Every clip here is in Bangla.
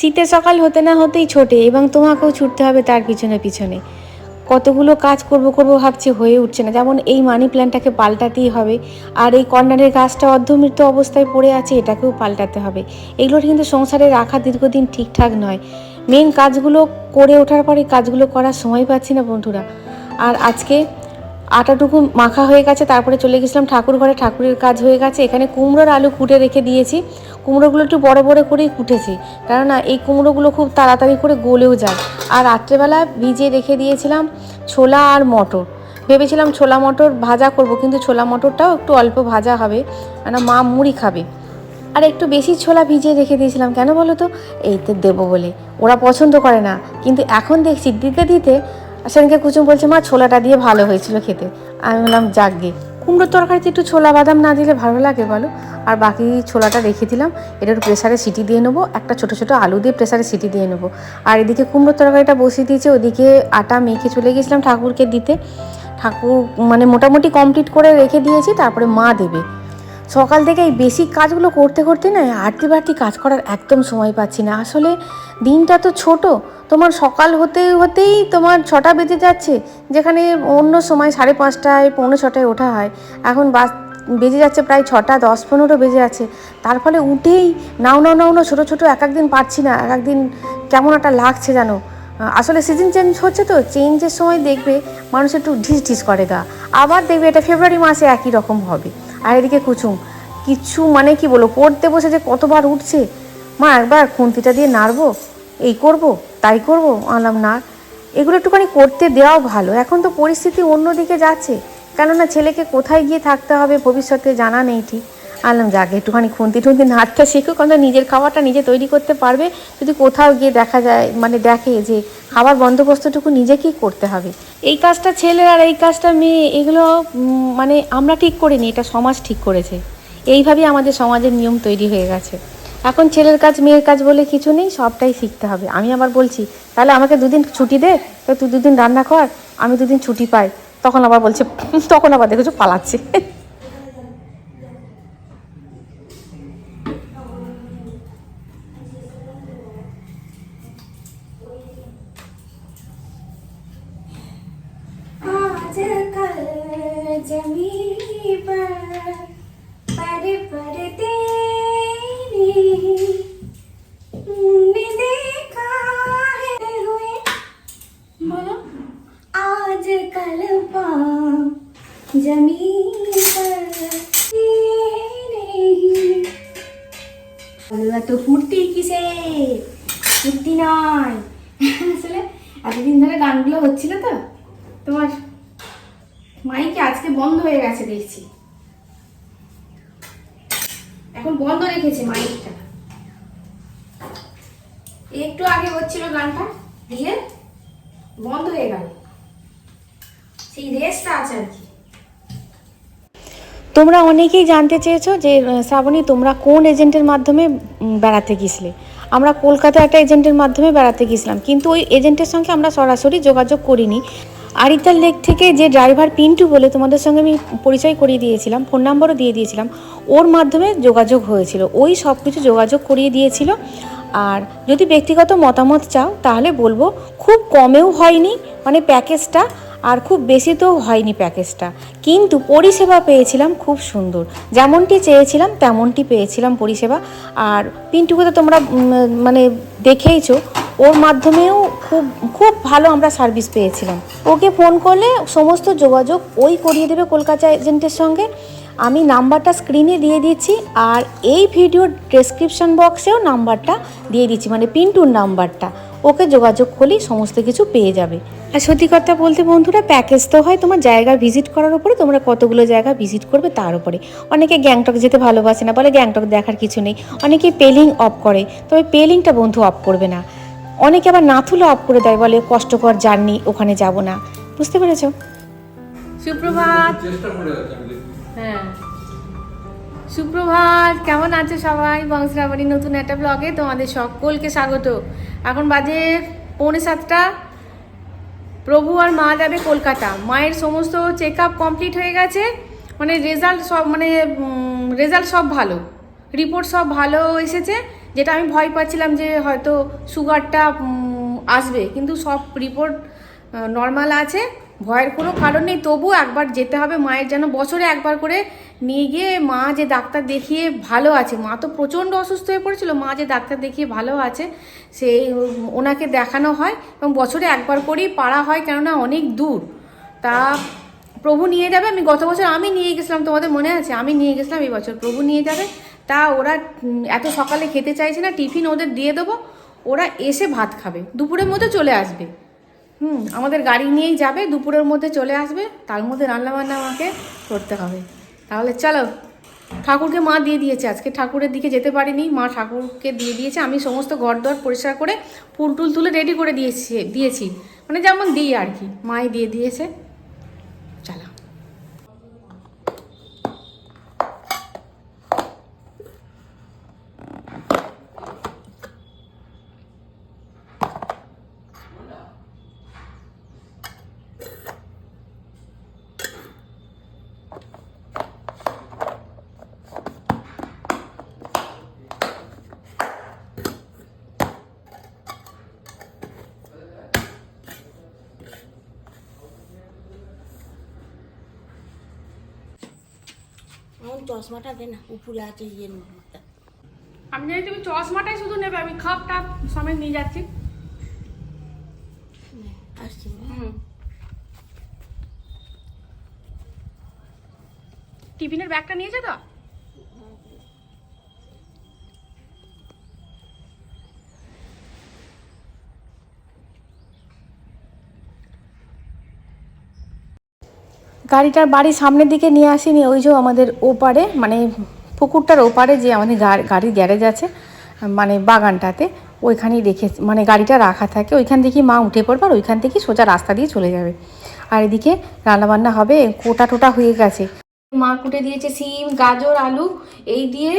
শীতের সকাল হতে না হতেই ছোটে এবং তোমাকেও ছুটতে হবে তার পিছনে পিছনে। কতগুলো কাজ করব করব ভাবছি, হয়ে উঠছে না। যেমন এই মানি প্ল্যান্টটাকে পাল্টাতেই হবে, আর এই কর্নারের গাছটা অর্ধমৃত অবস্থায় পড়ে আছে, এটাকেও পাল্টাতে হবে। এগুলো কিন্তু সংসারে রাখা দীর্ঘদিন ঠিকঠাক নয়। মেন কাজগুলো করে ওঠার পরে কাজগুলো করার সময় পাচ্ছি না বন্ধুরা। আর আজকে আটাটুকু মাখা হয়ে গেছে, তারপরে চলে গেছিলাম ঠাকুর ঘরে। ঠাকুরের কাজ হয়ে গেছে। এখানে কুমড়োর আলু কুটে রেখে দিয়েছি। কুমড়োগুলো একটু বড় বড় করেই কুটেছি। কেননা এই কুমড়োগুলো খুব তাড়াতাড়ি করে গলেও যায়। আর রাত্রেবেলা ভিজিয়ে রেখে দিয়েছিলাম ছোলা আর মটর। ভেবেছিলাম ছোলা মটর ভাজা করব, কিন্তু ছোলা মটরটাও একটু অল্প ভাজা হবে। কেন মা মুড়ি খাবে। আর একটু বেশি ছোলা ভিজিয়ে রেখে দিয়েছিলাম। কেন বলো তো? এইতে দেবো বলে। ওরা পছন্দ করে না। কিন্তু এখন দেখছি দিতে দিতে সেদিনকে কুচুম বলছে, মা, ছোলাটা দিয়ে ভালো হয়েছিল খেতে। আমি বললাম, যাকগে। কুমড়োর তরকারিতে একটু ছোলা বাদাম না দিলে ভালো লাগে বলো। আর বাকি ছোলাটা রেখে দিলাম একটু প্রেসারে সিটি দিয়ে নেব, একটা ছোটো ছোটো আলু দিয়ে প্রেসারে সিটি দিয়ে নেব। আর এদিকে কুমড়োর তরকারিটা বসিয়ে দিয়েছে, ওদিকে আটা মেখে চলে গেছিলাম ঠাকুরকে দিতে। ঠাকুর মানে মোটামুটি কমপ্লিট করে রেখে দিয়েছি, তারপরে মা দেবে। সকাল থেকে এই বেসিক কাজগুলো করতে করতে না আটটি বাড়তি কাজ করার একদম সময় পাচ্ছি না। আসলে দিনটা তো ছোট, তোমার সকাল হতে হতেই তোমার ছটা বেজে যাচ্ছে, যেখানে অন্য সময় সাড়ে পাঁচটায়, পৌনে ছটায় ওঠা হয়। এখন বাস বেজে যাচ্ছে প্রায় ছটা, দশ পনেরো বেজে যাচ্ছে। তার ফলে উঠেই নাও নাও নাও না ছোটো ছোটো এক একদিন পারছি না, এক একদিন কেমন একটা লাগছে জানো। আসলে সিজন চেঞ্জ হচ্ছে তো চেঞ্জের সময় দেখবে মানুষ একটু ঢিস ঢিস করে গা। আবার দেখবে এটা ফেব্রুয়ারি মাসে একই রকম হবে। আর এদিকে কুচুম কিচ্ছু মানে কি বলো? পড়তে বসে যে কতবার উঠছে? মা, একবার খুন্তিটা দিয়ে নাড়বো? এই করব, তাই করব? আনলাম না এগুলো একটুখানি করতে দেওয়াও ভালো। এখন তো পরিস্থিতি অন্যদিকে যাচ্ছে। কেননা ছেলেকে কোথায় গিয়ে থাকতে হবে? ভবিষ্যতে জানা নেই ঠিক। আনলাম, যাকে একটুখানি খুন্তি টুন্তি নাড়তে শেখো কারণ নিজের খাবারটা নিজে তৈরি করতে পারবে। যদি কোথাও গিয়ে দেখা যায় মানে দেখে যে খাবার বন্দোবস্তটুকু নিজেকেই করতে হবে। এই কাজটা ছেলে আর এই কাজটা মেয়ে, এগুলো মানে আমরা ঠিক করিনি, এটা সমাজ ঠিক করেছে। এইভাবেই আমাদের সমাজের নিয়ম তৈরি হয়ে গেছে। এখন ছেলের কাজ, মেয়ের কাজ বলে কিছু নেই, সবটাই শিখতে হবে। আমি আবার বলছি, তাহলে আমাকে দুদিন ছুটি দে, তো তুই দুদিন রান্না কর, আমি দুদিন ছুটি পাই। তখন আবার বলছে, তখন আবার দেখেছ পালাচ্ছে। जमीन पर पर पर বন্ধ হয়ে গেল। সেই রেসটা আছে আর কি। তোমরা অনেকেই জানতে চেয়েছো যে শ্রাবণী, তোমরা কোন এজেন্টের মাধ্যমে বেড়াতে গিয়েছিলে? আমরা কলকাতা একটা এজেন্টের মাধ্যমে বেড়াতে গিয়েছিলাম, কিন্তু ওই এজেন্টের সঙ্গে আমরা সরাসরি যোগাযোগ করিনি। আরিতাল লেক থেকে যে ড্রাইভার পিন্টু বলে তোমাদের সঙ্গে আমি পরিচয় করিয়ে দিয়েছিলাম ফোন নাম্বারও দিয়ে দিয়েছিলাম, ওর মাধ্যমে যোগাযোগ হয়েছিল। ওই সব কিছু যোগাযোগ করিয়ে দিয়েছিল। আর যদি ব্যক্তিগত মতামত চাও, তাহলে বলব খুব কমেও হয়নি মানে প্যাকেজটা, আর খুব বেশি তো হয়নি প্যাকেজটা। কিন্তু পরিষেবা পেয়েছিলাম খুব সুন্দর। যেমনটি চেয়েছিলাম, তেমনটি পেয়েছিলাম পরিষেবা। আর পিন্টুকে তো তোমরা মানে দেখেইছো, ওর মাধ্যমেও খুব খুব ভালো আমরা সার্ভিস পেয়েছিলাম। ওকে ফোন করলে সমস্ত যোগাযোগ ওই করিয়ে দেবে কলকাতা এজেন্টের সঙ্গে। আমি নাম্বারটা স্ক্রিনে দিয়ে দিচ্ছি আর এই ভিডিওর ডেসক্রিপশন বক্সেও নাম্বারটা দিয়ে দিচ্ছি মানে পিন্টুর নাম্বারটা। ওকে যোগাযোগ করলেই সমস্ত কিছু পেয়ে যাবে। আর সত্যি কথা বলতে বন্ধুরা প্যাকেজ তো হয় তোমার জায়গা ভিজিট করার উপরে তোমরা কতগুলো জায়গা ভিজিট করবে তার উপরে। অনেকে গ্যাংটক যেতে ভালোবাসে না বলে গ্যাংটক দেখার কিছু নেই। অনেকে পেলিং অফ করে তবে পেলিংটা বন্ধু অফ করবে না। অনেকে আবার নাথুলে অফ করে দেয় বলে কষ্টকর জার্নি ওখানে যাব না। বুঝতে পেরেছ? সুপ্রভাত। হ্যাঁ। সুপ্রভাত, কেমন আছে সবাই? বংশরাবাড়ি নতুন একটা ব্লগে তোমাদের সকলকে স্বাগত। এখন বাজে পৌনে সাতটা। প্রভু আর মা যাবে কলকাতা। মায়ের সমস্ত চেক আপ কমপ্লিট হয়ে গেছে। মানে রেজাল্ট সব মানে রেজাল্ট সব ভালো। রিপোর্ট সব ভালো এসেছে। যেটা আমি ভয় পাচ্ছিলাম যে হয়তো সুগারটা আসবে। কিন্তু সব রিপোর্ট নর্মাল আছে। ভয়ের কোনো কারণ নেই তবুও একবার যেতে হবে। মায়ের যেন বছরে একবার করে নিয়ে গিয়ে মা যে ডাক্তার দেখিয়ে ভালো আছে। মা তো প্রচণ্ড অসুস্থ হয়ে পড়েছিল, মা যে ডাক্তার দেখিয়ে ভালো আছে, সেই ওনাকে দেখানো হয় এবং বছরে একবার করেই পাড়া হয় কেননা অনেক দূর। তা প্রভু নিয়ে যাবে? আমি গত বছর আমি নিয়ে গেছিলাম, তোমাদের মনে আছে? আমি নিয়ে গেছিলাম, এই বছর প্রভু নিয়ে যাবে। তা ওরা এত সকালে খেতে চাইছে না, টিফিন ওদের দিয়ে দেবো। ওরা এসে ভাত খাবে, দুপুরের মধ্যে চলে আসবে। হুম, আমাদের গাড়ি নিয়েই যাবে, দুপুরের মধ্যে চলে আসবে, তার মধ্যে রান্না বান্না আমাকে করতে হবে। তাহলে চলো, ঠাকুরকে মা দিয়ে দিয়েছে, আজকে ঠাকুরের দিকে যেতে পারিনি, মা ঠাকুরকে দিয়ে দিয়েছে, আমি সমস্ত ঘর দর পরিষ্কার করে ফুল টুল তুলে রেডি করে দিয়েছি দিয়েছি। মানে যেমন দিই আর কি, মাই দিয়ে দিয়েছে চলো আমার চশমাটা দে না উপরে আছে ইয়ের মুখটা আমি জানি তুমি চশমাটাই শুধু নেবে আমি খাপ টাপ সময় নিয়ে যাচ্ছি। আসছি। হুম। টিফিনের ব্যাগটা নিয়েছে তো? গাড়িটার বাড়ির সামনের দিকে নিয়ে আসিনি, ওই যে আমাদের ওপারে মানে পুকুরটার ওপারে যে আমাদের গাড়ির গ্যারেজ আছে মানে বাগানটাতে, ওইখানেই রেখে মানে গাড়িটা রাখা থাকে। ওইখান থেকেই মা উঠে পড়বে আর ওইখান থেকেই সোজা রাস্তা দিয়ে চলে যাবে। আর এদিকে রান্নাবান্না হবে, কোটা টোটা হয়ে গেছে। মা কুটে দিয়েছে সিম, গাজর, আলু, এই দিয়ে,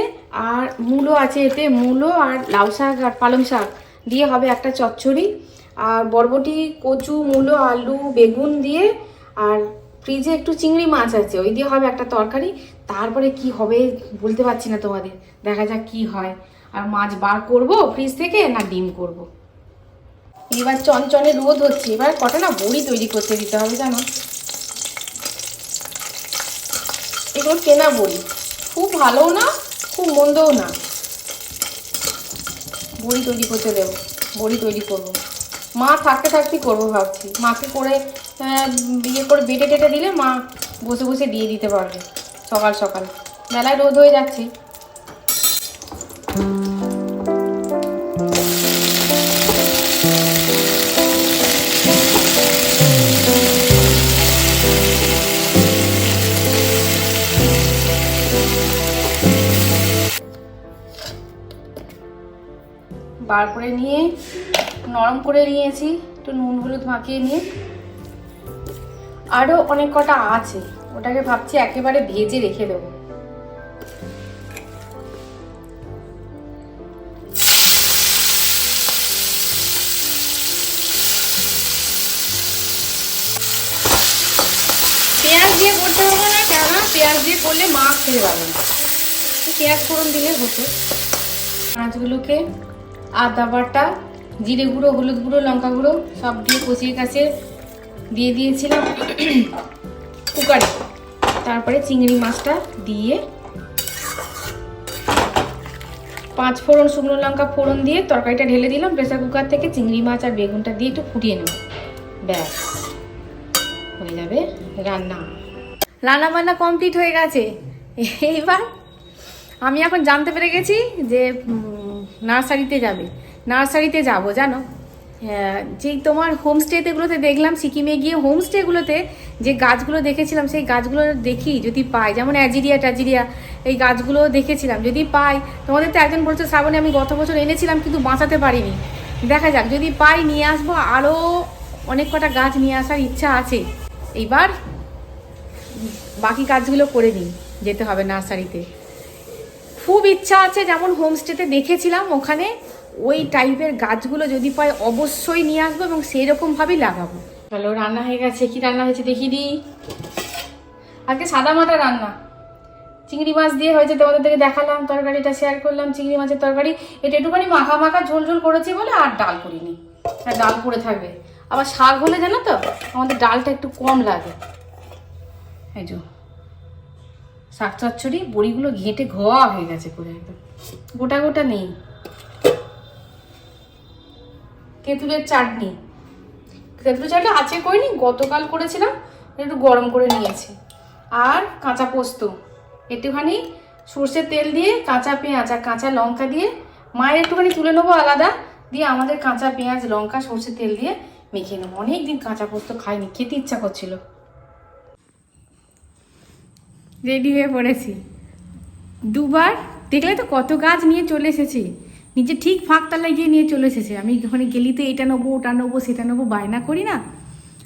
আর মূলো আছে এতে, মূলো আর লাউ শাক আর পালং শাক। দিয়ে হবে একটা চচ্চড়ি, আর বরবটি, কচু, মূলো, আলু, বেগুন দিয়ে, আর ফ্রিজে একটু চিংড়ি মাছ আছে, ওই দিয়ে হবে একটা তরকারি, তারপরে কি হবে বলতে পারছি না তোমাদের। দেখা যাক কি হয়। আর মাছ বার করব ফ্রিজ থেকে না ডিম করব। এবার চনচনে রোদ হচ্ছে, এবার কটা না বড়ি তৈরি করতে দিতে হবে জানো? এগুলো কেনা বড়ি। খুব ভালোও না, খুব মন্দও না। বড়ি তৈরি করতে দেবো, বড়ি তৈরি করব। মা থাকতে থাকতেই করব ভাবছি। মাকে করে আহ, বিয়ে করে বেটে টেটে দিলে মা বসে বসে দিয়ে দিতে পারবে সকাল সকাল। বেলায় রোদ হয়ে যাচ্ছে। বার করে নিয়ে নরম করে নিয়েছি একটু নুন হলুদ মাখিয়ে নিয়ে। আরও অনেক কটা আছে। ওটাকে ভাবছি একেবারে ভেজে রেখে দেবো। পেঁয়াজ দিয়ে করতে হবে না, কেননা পেঁয়াজ দিয়ে করলে মা খেতে পারবে না। পেঁয়াজ ফোড়ন দিলে হতো। মাছগুলোকে আদা বাটা, জিরে গুঁড়ো, হলুদ গুঁড়ো, লঙ্কা গুঁড়ো সব দিয়ে কষিয়ে কাছে দিয়ে দিয়েছিলাম কুকারে। তারপরে চিংড়ি মাছটা দিয়ে পাঁচ ফোড়ন শুকনো লঙ্কা ফোড়ন দিয়ে তরকারিটা ঢেলে দিলাম, প্রেসার কুকার থেকে চিংড়ি মাছ আর বেগুনটা দিয়ে একটু ফুটিয়ে নেব। ব্যাস, হয়ে যাবে রান্না। রান্না বান্না কমপ্লিট হয়ে গেছে। এইবার আমি এখন জানতে পেরে গেছি যে নার্সারিতে যাবে। নার্সারিতে যাব, জানো? যেই তোমার হোমস্টেতেগুলোতে দেখলাম, সিকিমে গিয়ে হোমস্টেগুলোতে যে গাছগুলো দেখেছিলাম, সেই গাছগুলো দেখি যদি পাই। যেমন অ্যাজিরিয়া, ট্যাজিরিয়া, এই গাছগুলো দেখেছিলাম। যদি পাই, তোমাদের তো একজন বলছে, শ্রাবণে আমি গত বছর এনেছিলাম, কিন্তু বাঁচাতে পারিনি। দেখা যাক, যদি পাই, নিয়ে আসব। আরও অনেক কটা গাছ নিয়ে আসার ইচ্ছা আছে। এইবার বাকি কাজগুলো করে নিই, যেতে হবে নার্সারিতে। খুব ইচ্ছা আছে, যেমন হোমস্টেতে দেখেছিলাম ওখানে। ওই টাইপের গাছগুলো যদি পাই অবশ্যই নিয়ে আসব এবং সেই রকমভাবেই লাগাবো। চলো, রান্না হয়ে গেছে। কি রান্না হয়েছে দেখি দিই আজকে সাদা মাটা রান্না। চিংড়ি মাছ দিয়ে হয়েছে তোমাদের থেকে দেখালাম, তরকারিটা শেয়ার করলাম, চিংড়ি মাছের তরকারি। এটা একটুখানি মাখা মাখা ঝোল ঝোল করেছি বলে আর ডাল করিনি। আর ডাল পড়ে থাকবে। আবার শাক হলে জানো তো, আমাদের ডালটা একটু কম লাগে। এই যে, শাক চচ্চড়ি, বড়িগুলো ঘেঁটে ঘোয়া হয়ে গেছে করে একদম। গোটা গোটা নেই। তেঁতুলের চাটনি। তেঁতুলের চাটনি আছে করিনি, গতকাল করেছিলাম, একটু গরম করে নিয়েছি। আর কাঁচা পোস্ত, একটুখানি সর্ষের তেল দিয়ে কাঁচা পেঁয়াজ আর কাঁচা লঙ্কা দিয়ে, মায়ের একটুখানি তুলে নেব আলাদা, দিয়ে আমাদের কাঁচা পেঁয়াজ, লঙ্কা, সর্ষের তেল দিয়ে মেখে নেব। অনেকদিন কাঁচা পোস্ত খাইনি, খেতে ইচ্ছা করছিল। রেডি হয়ে পড়েছি। দুবার, দেখলে তো কত গাছ নিয়ে চলে এসেছি। নিজে ঠিক ফাঁক তলায় গিয়ে নিয়ে চলে এসেছে। আমি ওখানে গেলি তো এটা নেব ওটা নেব সেটা নেব বায়না করি না।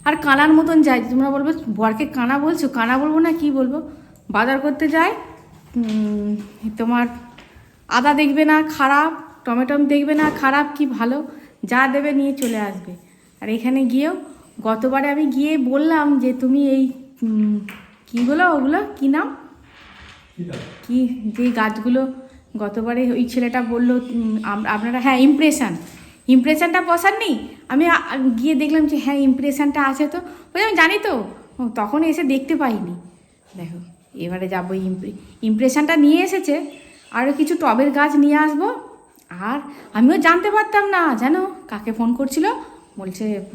আর কানার মতন যাই তোমরা বলবে বরকে কানা বলছো? কানা বলব না কি বলব? বাজার করতে যায় তোমার আদা দেখবে না খারাপ টমেটম দেখবে না খারাপ কি ভালো যা দেবে নিয়ে চলে আসবে। আর এখানে গিয়েও গতবারে আমি গিয়ে বললাম যে তুমি এই উম, বলো ওগুলো? কী নাম? কি যে গাছগুলো গতবারে ওই ছেলেটা বলল আম- আপনারা হ্যাঁ ইমপ্রেশন ইমপ্রেশনটা বসাননি? আমি আ- আ- গিয়ে দেখলাম যে হ্যাঁ ইমপ্রেশানটা আছে তো। ওই আমি জানি তো। তখন এসে দেখতে পাইনি। দেখো, এবারে যাব ইমপ্রেশানটা নিয়ে এসেছে। আরও কিছু টবের গাছ নিয়ে আসব। আর আমিও জানতে পারতাম না। জানো, কাকে ফোন করছিল? বলছে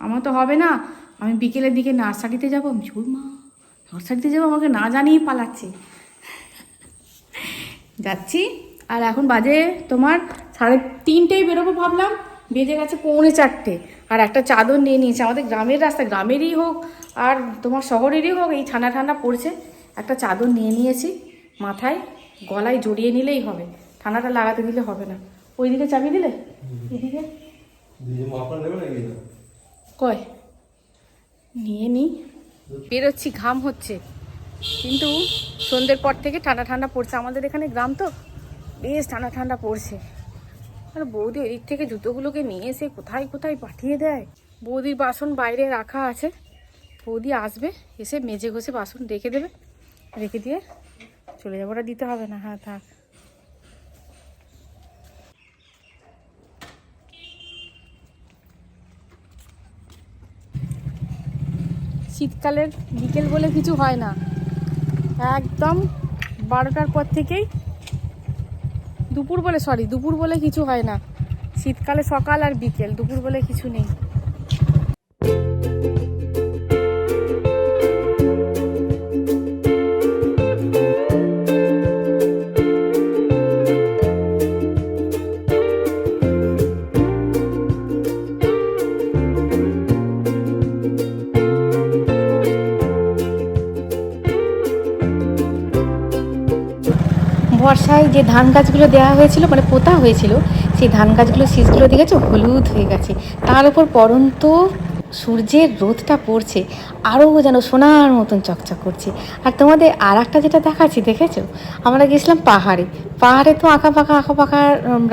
আমার তো হবে না। আমি বিকেলের দিকে নার্সারিতে যাব। আমি মা নার্সারিতে যাব আমাকে না জানিয়ে পালাচ্ছে। যাচ্ছি। আর এখন বাজে তোমার সাড়ে তিনটেই বেরোবো ভাবলাম। বেজে গেছে পৌনে চারটে। আর একটা চাদর নিয়ে নিয়েছে। আমাদের গ্রামের রাস্তা গ্রামেরই হোক আর তোমার শহরেরই হোক এই ঠান্ডা ঠান্ডা পড়ছে। একটা চাদর নিয়ে নিয়েছি মাথায়। গলায় জড়িয়ে নিলেই হবে। ঠান্ডাটা লাগাতে দিলে হবে না। ওই দিকে চাবি দিলে? এদিকে? কয়? নিয়ে নি। বেরোচ্ছি ঘাম হচ্ছে। কিন্তু সন্ধ্যের পর থেকে ঠান্ডা ঠান্ডা পড়ছে। আমাদের এখানে গ্রাম তো বেশ ঠান্ডা ঠান্ডা পড়ছে। আর বৌদি এদিক থেকে জুতোগুলোকে নিয়ে এসে কোথায় কোথায় পাঠিয়ে দেয়? বৌদির বাসন বাইরে রাখা আছে। বৌদি আসবে, এসে মেজে ঘষে বাসন রেখে দেবে। রেখে দিয়ে চলে যাব। ওটা দিতে হবে না। হ্যাঁ থাক। শীতকালের বিকেল বলে কিছু হয় না। একদম বারোটার পর থেকেই দুপুর বলে সরি দুপুর বলে কিছু হয় না। শীতকালে সকাল আর বিকেল, দুপুর বলে কিছু নেই। যে ধান গাছগুলো দেওয়া হয়েছিল মানে পোতা হয়েছিল, সেই ধান গাছগুলো শীষগুলো দিয়ে গেছে হলুদ হয়ে গেছে। তার উপর পরন্ত সূর্যের রোদটা পড়ছে আরও যেন সোনার মতন চকচক করছে। আর তোমাদের আর একটা যেটা দেখাচ্ছি, দেখেছ? আমরা গেছিলাম পাহাড়ে। পাহাড়ে তো আঁকা পাকা আঁকা পাকা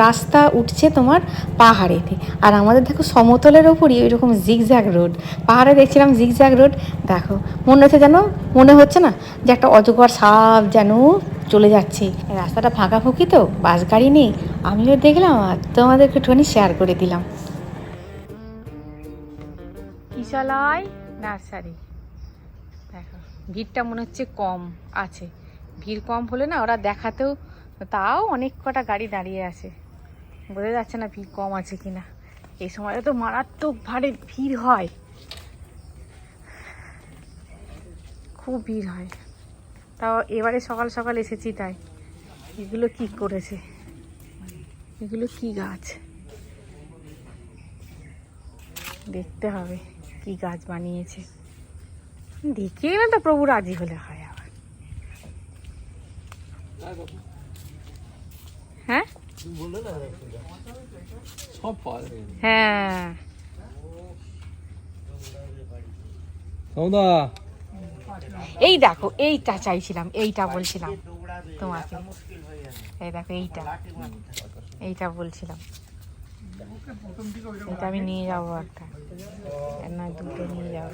রাস্তা উঠছে তোমার পাহাড়েতে। আর আমাদের দেখো সমতলের ওপরই ওই রকম জিগজ্যাগ রোড পাহাড়ে দেখছিলাম জিগজ্যাগ রোড দেখো, মনে হচ্ছে যেন, মনে হচ্ছে না যে একটা অজগর সাপ যেন চলে যাচ্ছে। রাস্তাটা ফাঁকা ফুঁকি তো, বাস গাড়ি নেই। আমিও দেখলাম আর তোমাদেরকে একটুখানি শেয়ার করে দিলাম। কিশালয় নার্সারি। দেখো, ভিড়টা মনে হচ্ছে কম আছে। ভিড় কম হলে না ওরা দেখাতেও, তাও অনেক কটা গাড়ি দাঁড়িয়ে আছে। বোঝা যাচ্ছে না ভিড় কম আছে কিনা। এই সময় তো মারাত্মক ভারে ভিড় হয়। খুব ভিড় হয়। তাও এবারে সকাল সকাল এসেছি তাই। এগুলো কি করেছে? এগুলো কি গাছ? দেখতে হবে কি গাছ বানিয়েছে। দেখে না তো প্রভু রাজি হলে হয় আবার। হ্যাঁ? হ্যাঁ। এই দেখো এইটা চাইছিলাম এইটা বলছিলাম তোমাকে। এই দেখো এইটা এইটা বলছিলাম। এটা আমি নিয়ে যাব একটা। এক না দুটো নিয়ে যাব।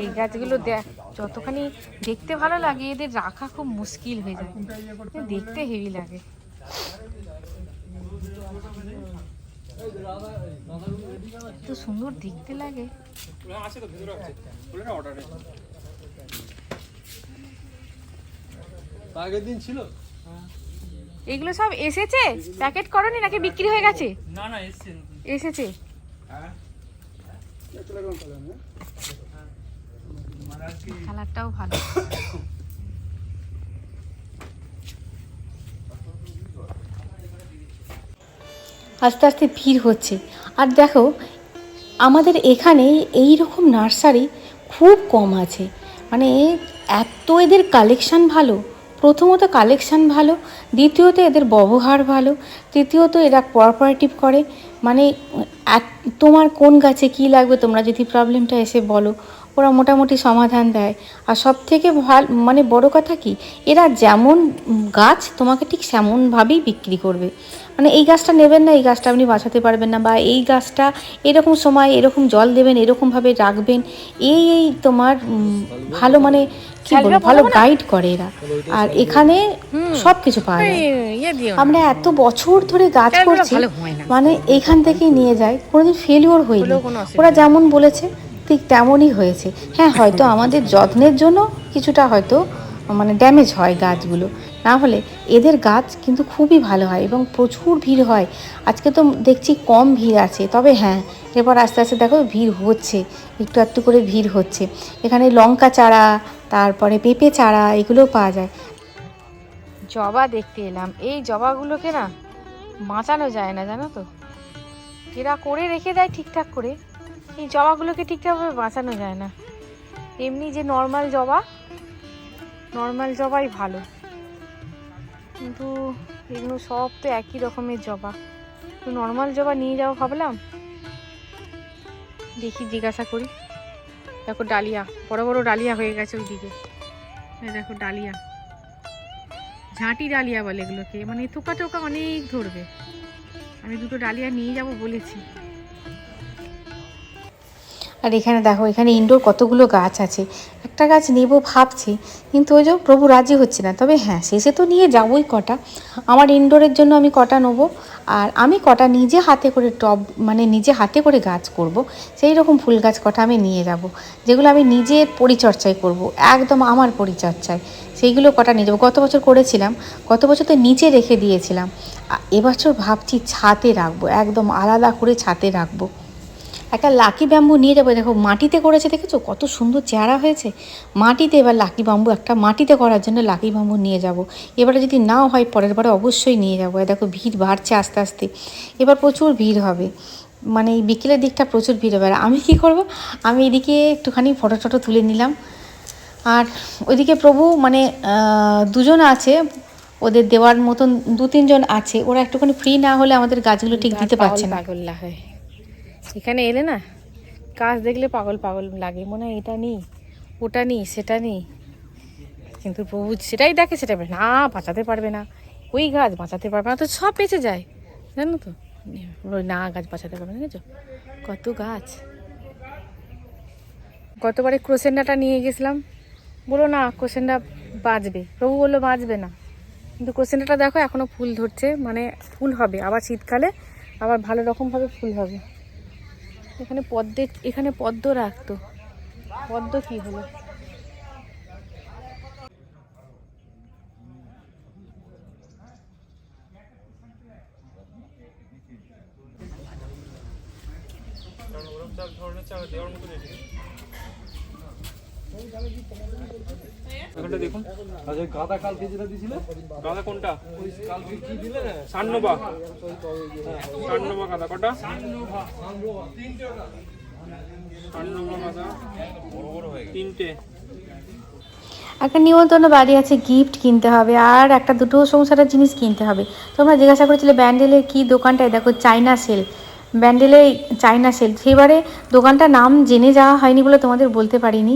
এই গাছগুলো দেখ যতখানি দেখতে ভালো লাগে এদের রাখা খুব মুশকিল হয়ে যায়। দেখতে হেভি লাগে। তো সুন্দর দেখতে লাগে। আগের দিন ছিল এগুলো সব এসেছে? প্যাকেট করনি নাকি বিক্রি হয়ে গেছে? না না এসছে এসেছে। কালারটাও ভালো। আস্তে আস্তে ভিড় হচ্ছে। আর দেখো, আমাদের এখানে এই রকম নার্সারি খুব কম আছে। মানে এত এদের কালেকশান ভালো। প্রথমত কালেকশান ভালো, দ্বিতীয়ত এদের ব্যবহার ভালো, তৃতীয়ত এরা কোঅপারেটিভ করে। মানে তোমার কোন গাছে কি লাগবে তোমরা যদি প্রবলেমটা এসে বলো, ওরা মোটামুটি সমাধান দেয়। আর সব থেকে ভালো মানে বড় কথা কি, এরা যেমন গাছ তোমাকে ঠিক সেমনভাবেই বিক্রি করবে। মানে এই গাছটা নেবেন না এই গাছটা আপনি বাঁচাতে পারবেন না বা এই গাছটা এরকম সময় এরকম জল দেবেন এরকমভাবে রাখবেন এই এই তোমার ভালো মানে কি বলব ভালো গাইড করে এরা। আর এখানে সব কিছু পাওয়া যায়। আমরা এত বছর ধরে গাছ করছি মানে এইখান থেকেই নিয়ে যায় কোনোদিন ফেলিওর হয়নি। ওরা যেমন বলেছে ঠিক তেমনই হয়েছে। হ্যাঁ হয়তো আমাদের যত্নের জন্য কিছুটা হয়তো মানে ড্যামেজ হয় গাছগুলো। না হলে এদের গাছ কিন্তু খুবই ভালো হয় এবং প্রচুর ভিড় হয়। আজকে তো দেখছি কম ভিড় আছে, তবে হ্যাঁ এরপর আস্তে আস্তে দেখো ভিড় হচ্ছে, একটু একটু করে ভিড় হচ্ছে। এখানে লঙ্কা চারা, তারপরে পেঁপে চারা, এগুলোও পাওয়া যায়। জবা দেখতে এলাম, এই জবাগুলোকে না বাঁচানো যায় না, জানো তো? এরা করে রেখে দেয় ঠিকঠাক করে, এই জবাগুলোকে ঠিকঠাকভাবে বাঁচানো যায় না। এমনি যে নর্মাল জবা নর্মাল জবাই ভালো। কিন্তু এগুলো সব তো একই রকমের জবা। তো নর্মাল জবা নিয়ে যাব ভাবলাম। দেখি জিজ্ঞাসা করি। দেখো ডালিয়া, বড় বড় ডালিয়া হয়ে গেছে ওইদিকে। এই দেখো ডালিয়া। ঝাঁটি ডালিয়া বলে এগুলোকে। মানে থোকা টোকা অনেক ধরবে। আমি দুটো ডালিয়া নিয়ে যাব বলেছি। আর এখানে দেখো, এখানে ইনডোর কতগুলো গাছ আছে। একটা গাছ নেব ভাবছি, কিন্তু ওই যে প্রভু রাজি হচ্ছে না। তবে হ্যাঁ শেষে তো নিয়ে যাবোই কটা। আমার ইনডোরের জন্য আমি কটা নেব। আর আমি কটা নিজে হাতে করে টব মানে নিজে হাতে করে গাছ করব, সেই রকম ফুল গাছ কটা আমি নিয়ে যাব। যেগুলো আমি নিজের পরিচর্যায় করব, একদম আমার পরিচর্যায়। সেইগুলো কটা নিয়ে যাব। গত বছর করেছিলাম, গত বছর তো নিচে রেখে দিয়েছিলাম। এবছর ভাবছি ছাতে রাখব, একদম আলাদা করে ছাতে রাখব। একটা লাকি ব্যাম্বু নিয়ে যাব। দেখো মাটিতে করেছে দেখেছ? কত সুন্দর চেহারা হয়েছে। মাটিতে এবার লাকি ব্যাম্বু একটা মাটিতে করার জন্য লাকি ব্যাম্বু নিয়ে যাব। এবারে যদি নাও হয় পরের বারে অবশ্যই নিয়ে যাব। দেখো ভিড় বাড়ছে আস্তে আস্তে। এবার প্রচুর ভিড় হবে। মানে এই বিকেলের দিকটা প্রচুর ভিড় হবে। আর আমি কী করব? আমি এদিকে একটুখানি ফটো টটো তুলে নিলাম। আর ওইদিকে প্রভু মানে দুজন আছে। ওদের দেওয়ার মতন দু তিনজন আছে। ওরা একটুখানি ফ্রি না হলে আমাদের গাছগুলো ঠিক দিতে পারছে না। এখানে এলে না গাছ দেখলে পাগল পাগল লাগে। মনে হয় এটা নেই, ওটা নেই, সেটা নেই। কিন্তু প্রভু সেটাই দেখে, সেটা না, বাঁচাতে পারবে না। ওই গাছ বাঁচাতে পারবে না তো সব বেঁচে যায়। জানো তো? না, গাছ বাঁচাতে পারবে না। দেখেছ? কত গাছ। গতবারে ক্রোসেন্ডাটা নিয়ে গেছিলাম। বলো না, ক্রোসেন্ডা বাঁচবে। প্রভু বলল, বাঁচবে না। কিন্তু ক্রোসেন্ডাটা দেখো এখনও ফুল ধরছে। মানে ফুল হবে। আবার শীতকালে আবার ভালো রকমভাবে ফুল হবে। এখানে পদ্মে এখানে পদ্ম রাখতো। পদ্ম কি হলো? এখানটা দেখুন। আচ্ছা গাঁদা কালকে যেটা দিছিলে? গাঁদা কোনটা? ওই কালকে কি দিলে? সান্নবা সান্নবা গাঁদা কটা? সান্নবা গাঁদা। তিনটে। একটা নিমন্ত্রণ বাড়ি আছে গিফট কিনতে হবে আর একটা দুটো সংসারের জিনিস কিনতে হবে। তোমরা জিজ্ঞাসা করেছিলে ব্যান্ডেলের কি দোকানটায়? দেখো চাইনা সেল। ব্যান্ডেলে চাইনা সেল। সেবারে দোকানটার নাম জেনে যাওয়া হয়নি বলে তোমাদের বলতে পারিনি।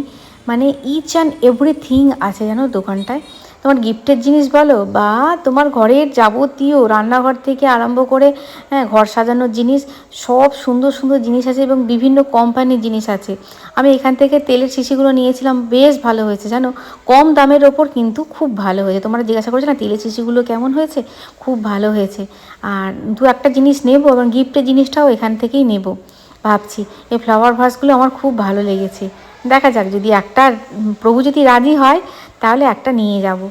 মানে ইচ অ্যান্ড এভরিথিং আছে জানো দোকানটায়? তোমার গিফটের জিনিস বলো বা তোমার ঘরের যাবতীয় রান্নাঘর থেকে আরম্ভ করে হ্যাঁ ঘর সাজানোর জিনিস, সব সুন্দর সুন্দর জিনিস আছে এবং বিভিন্ন কোম্পানির জিনিস আছে। আমি এখান থেকে তেলের শিশিগুলো নিয়েছিলাম, বেশ ভালো হয়েছে জানো। কম দামের ওপর কিন্তু খুব ভালো হয়েছে। তোমরা জিজ্ঞাসা করছ না তেলের শিশিগুলো কেমন হয়েছে? খুব ভালো হয়েছে। আর দু একটা জিনিস নেব এবং গিফটের জিনিসটাও এখান থেকেই নেব। ভাবছি, এই ফ্লাওয়ার ভাসগুলো আমার খুব ভালো লেগেছে। দেখা যাক, যদি একটা প্রভু যদি রাজি হয়, তাহলে একটা নিয়ে যাব।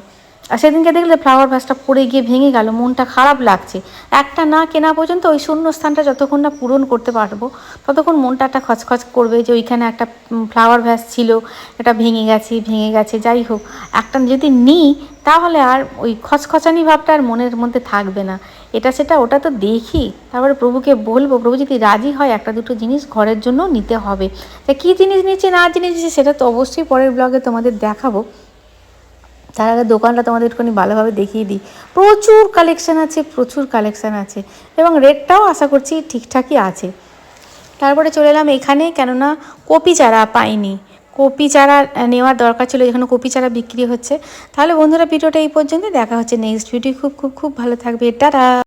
আর সেদিনকে দেখলে ফ্লাওয়ার ভাসটা পড়ে গিয়ে ভেঙে গেল, মনটা খারাপ লাগছে। একটা না কেনা পর্যন্ত ওই শূন্য স্থানটা যতক্ষণ না পূরণ করতে পারব, ততক্ষণ মনটা একটা খচখচ করবে যে ওইখানে একটা ফ্লাওয়ার ভ্যাস ছিল, এটা ভেঙে গেছে ভেঙে গেছে, যাই হোক। একটা যদি নিই, তাহলে আর ওই খচখচানি ভাবটা আর মনের মধ্যে থাকবে না। এটা সেটা, ওটা তো দেখি। তারপরে প্রভুকে বলব, প্রভু যদি রাজি হয়, একটা দুটো জিনিস ঘরের জন্য নিতে হবে। তা কী জিনিস নিচ্ছে না জিনিস নিচ্ছে সেটা তো অবশ্যই পরের ব্লগে তোমাদের দেখাবো। তার আগে দোকানটা তোমাদের একটুখানি ভালোভাবে দেখিয়ে দিই। প্রচুর কালেকশান আছে, প্রচুর কালেকশান আছে এবং রেটটাও আশা করছি ঠিকঠাকই আছে। তারপরে চলে এলাম এখানে, কেননা কপি চারা পাইনি। কপি চারা নেওয়ার দরকার ছিল যেখানে কপি চারা বিক্রি হচ্ছে। তাহলে বন্ধুরা, ভিডিওটা এই পর্যন্ত দেখা হচ্ছে নেক্সট ভিডিও খুব খুব খুব ভালো থাকবে। টাটা!